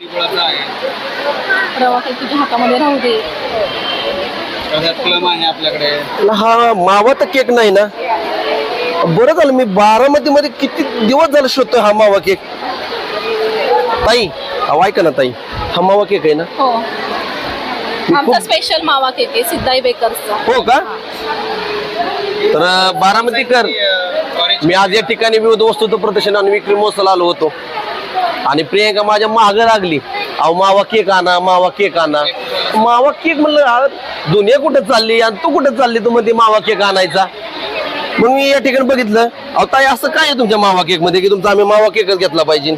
गुळाचा आहे रवा काही तुझ्या हातामध्ये राहू दे. त्याच्यात प्लम आहे आपल्याकडे. हा मावा तर केक नाही ना? बरं झालं मी बारामती मध्ये किती दिवस झालं शोधतोय हा मावा केक? ताई अहो ऐका ना ताई हा मावा केक आहे ना? हो. आमचा स्पेशल मावा केक आहे सिद्धाई बेकर्सचा. हो का? तर अं, बारामतीकर ऑरेंज मी आज या ठिकाणी विविध वस्तूचं प्रदर्शन आणि विक्री महोत्सवाला आलो होतो. आणि प्रियंका माझ्या माग लागली. अहो मावा केक आणा मावा केक आणा. मावा केक म्हणलं दुनिया कुठं चालली आणि तू कुठं चालली? तू मध्ये मावा केक आणायचा. मग मी या ठिकाणी बघितलं अहो ताई असं काय आहे तुमच्या मावा केकमध्ये की तुमचा आम्ही मावा केकच घेतला पाहिजे?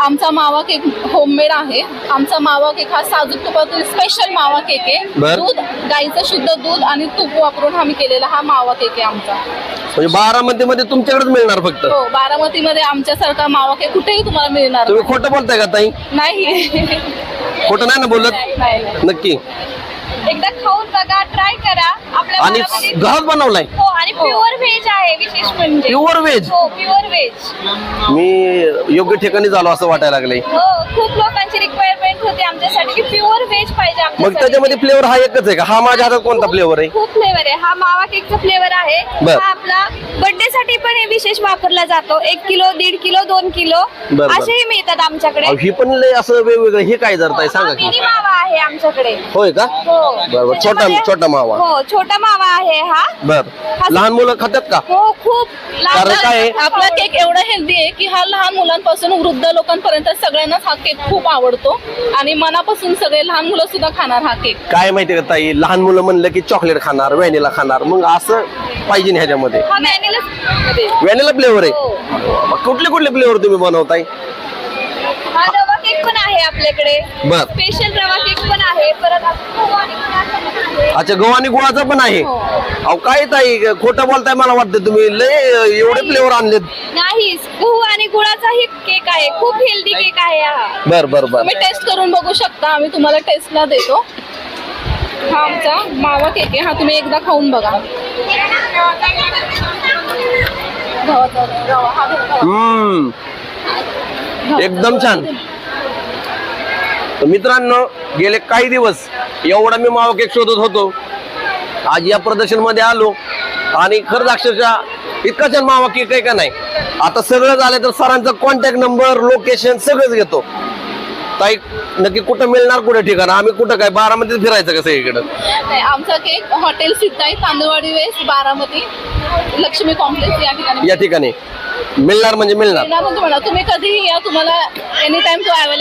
आमचा मावा केक होममेड आहे. आमचा मावा केक हा साजूक तुपातील स्पेशल मावा केक आहे. बर. दूध गाईचं शुद्ध दूध आणि तूप वापरून आम्ही केलेला हा मावा केक आहे आमचा. म्हणजे बारामती मध्ये तुमच्याकडेच मिळणार फक्त. हो बारामतीमध्ये आमच्यासारखा मावा केक कुठेही तुम्हाला मिळणार तुम्ही खोटं बोलताय का ताई? नाही. खोटं नाही ना बोलत? नाही, नाही. नक्की. एकदा खाऊन बघा ट्राय करा. आपल्या आणि घरात बनवलाय. हो आणि प्युअर व्हेज आहे विशेष म्हणजे. प्युअर व्हेज हो प्युअर व्हेज मी योग्य ठिकाणी झालो असं वाटायला लागलंय. हो खूप लोकांची रिक्वायरमेंट होती आमच्यासाठी की प्युअर व्हेज पाहिजे मग आमच्यासाठी. त्याच्यामध्ये फ्लेवर हा एकच आहे का? हा माझ्या हातात कोणता फ्लेवर आहे? खूप फ्लेवर आहे. हा मावा केकचा फ्लेवर आहे. बर. हा आपला बर्थडे साठी पण हे विशेष वापरला जातो. एक किलो दीड किलो दोन किलो बर, बर. असेही मिळतात आमच्याकडे. अहो, ही पण लय असं वेगवेगळं हे काय धरताय सांगा की. मावा आहे आमच्याकडे. होय का? हो. बरोबर. छोटा- छोटा मावा. हो छोटा मावा आहे हा. बर. लहान मुलं खातात का? हो खूप लहान- कारण काय आहे? आपला केक एवढा हेल्दी आहे की हा लहान मुलांपासून वृद्ध लोकांपर्यंत सगळ्यांनाच हा केक खूप आवडतो. आणि मनापासून सगळे लहान मुलं सुद्धा खाणार हा केक काय माहितीये का ताई? लहान मुलं म्हणलं की चॉकलेट खाणार व्हॅनिला खाणार. मग असं पाहिजे ना ह्याच्यामध्ये? हा व्हॅनिला फ्लेवर हो. आहे. मग कुठले कुठले फ्लेवर तुम्ही बनवताय? हा रवा केक पण आहे आपल्याकडे. बर. स्पेशल रवा केक पण आहे. परत आणि गुळाचा पण आहे. अच्छा गहू आणि गुळाचा पण आहे. हो. अहो काय ताई खोटं बोलताय मला वाटतं तुम्ही. लय एवढे फ्लेवर आणलेत. नाही गहू आणि गुळाचाही केक आहे. खूप हेल्दी केक आहे हा. बर बर बर. तुम्ही टेस्ट करून बघू शकता. आम्ही तुम्हाला टेस्टला देतो. हा आमचा मावा केक आहे. हा तुम्ही एकदा खाऊन बघा. गव्हाचा रवा, हा बघा. हम्म. एकदम छान. तर मित्रांनो गेले काही दिवस एवढा मी मावा केक शोधत होतो. आज या प्रदर्शनमध्ये आलो आणि खरंच अक्षरशः इतका छान मावा केक आहे का नाही? आता सगळं झालं तर सरांचा कॉन्टॅक्ट नंबर लोकेशन सगळंच घेतो. ताई नक्की कुठं मिळणार कुठं ठिकाण? आम्ही कुठं काय बारामतीत फिरायचं का सगळीकडं? नाही, आमचा cake hotel Siddhai Tandulwadi west Baramati. Laxmi complex या ठिकाणी. या ठिकाणी. मिळणार म्हणजे मिळणार. तुम्ही कधीही या तुम्हाला एनी टाइम तो अवेलेबल